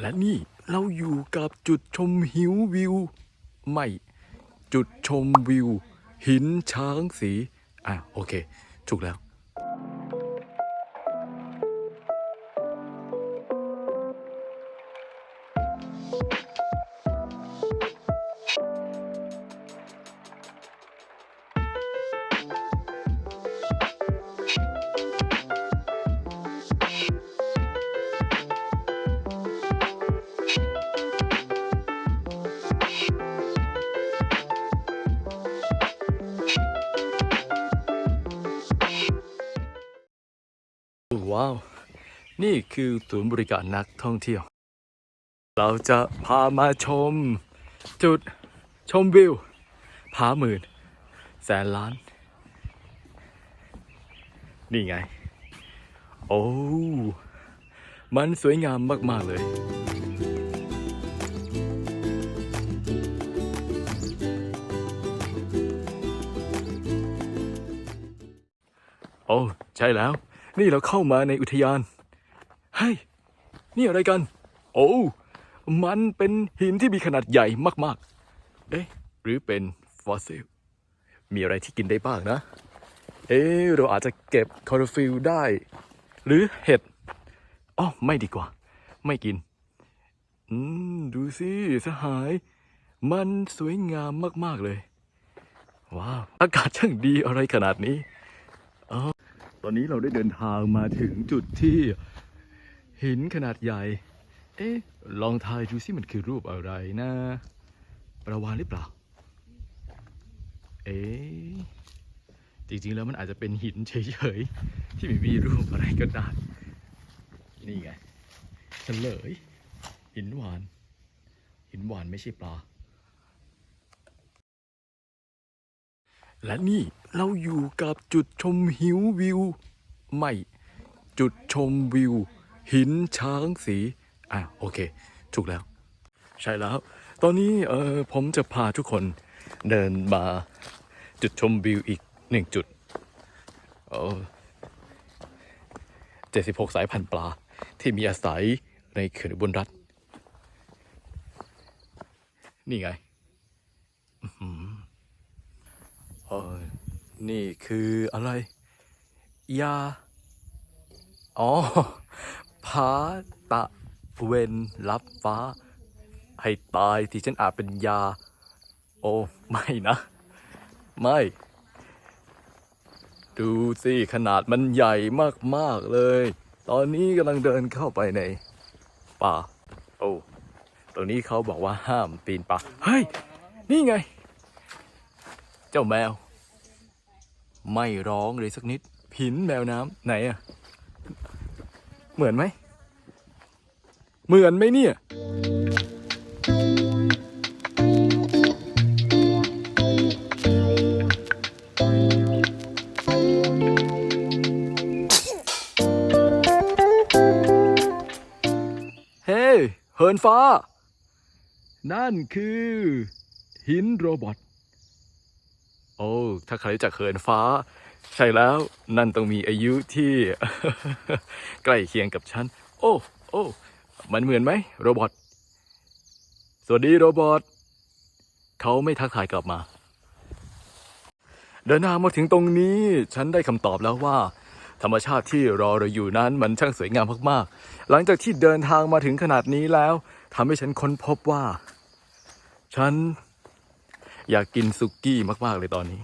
และนี่เราอยู่กับจุดชมหิววิว ไม่ จุดชมวิว หินช้างสี อะ โอเค ถูกแล้ว ว้าว นี่คือศูนย์บริการนักท่องเที่ยว เราจะพามาชม จุดชมวิวผาหมื่น แสนล้าน นี่ไง โอ้ มันสวยงามมาก ๆ เลยโอ้ ใช่แล้ว นี่เราเข้ามาในอุทยาน เฮ้ย นี่อะไรกัน โอ้ มันเป็นหินที่มีขนาดใหญ่มากๆ เอ๊ะ หรือเป็นฟอสซิล มีอะไรที่กินได้บ้างนะ เอ๊ะ เราอาจจะเก็บคอโรฟิลได้ หรือเห็ดอ๋อไม่ดีกว่า ไม่กิน อืม ดูสิสหาย มันสวยงามมาก ๆ เลย ว้าว อากาศช่างดีอะไรขนาดนี้ อนนี้เราได้เดินทางมาถึงจุดที่หินขนาดใหญ่ เอ๊ะ ลองทายดูสิมันคือรูปอะไรนะ ประวานหรือเปล่า เอ๊ะ จริงๆแล้วมันอาจจะเป็นหินเฉยๆ ที่ไม่มีรูปอะไรก็ได้ นี่ไงเฉลย หินหวาน หินหวานไม่ใช่ปลา และนี่เราอยู่กับจุดชมหิววิว ไม่ จุดชมวิว หินช้างสี อะโอเค ถูกแล้ว ใช่แล้ว ตอนนี้เออผมจะพาทุกคนเดินมาจุดชมวิวอีกหนึ่งจุดเออเจ็ดสิบหกสายพันธุ์ปลาที่มีอาศัยในเขื่อนอุบลรัฐนี่ไง เออนี่คืออะไร ยา อ๋อผาตะเวนรับฟ้า ให้ตายที่ฉันอาจเป็นยา โอ้ ไม่นะ ไม่ ดูสิขนาดมันใหญ่มาก ๆ เลย ตอนนี้กำลังเดินเข้าไปในป่า โอ้ ตรงนี้เขาบอกว่าห้ามปีนป่า เฮ้ย นี่ไง เจ้าแมว ไม่ร้องเลยสักนิด หินแมวน้ำไหนอะเหมือนไหม เหมือนไหมเนี่ยเฮ้ยเหินฟ้า นั่นคือ หินโรบอท โอ้ถ้าใครรู้จักเหินฟ้า ใช่แล้วนั่นต้องมีอายุที่ ใกล้เคียงกับฉัน โอ้โอ้มันเหมือนไหมโรบอทสวัสดีโรบอทเขาไม่ทักทายกลับมา เดินทางมาถึงตรงนี้ ฉันได้คำตอบแล้วว่า ธรรมชาติที่รอเราอยู่นั้นมันช่างสวยงามมากๆ หลังจากที่เดินทางมาถึงขนาดนี้แล้วทำให้ฉันค้นพบว่า ฉัน อยากกินสุกี้มากๆเลยตอนนี้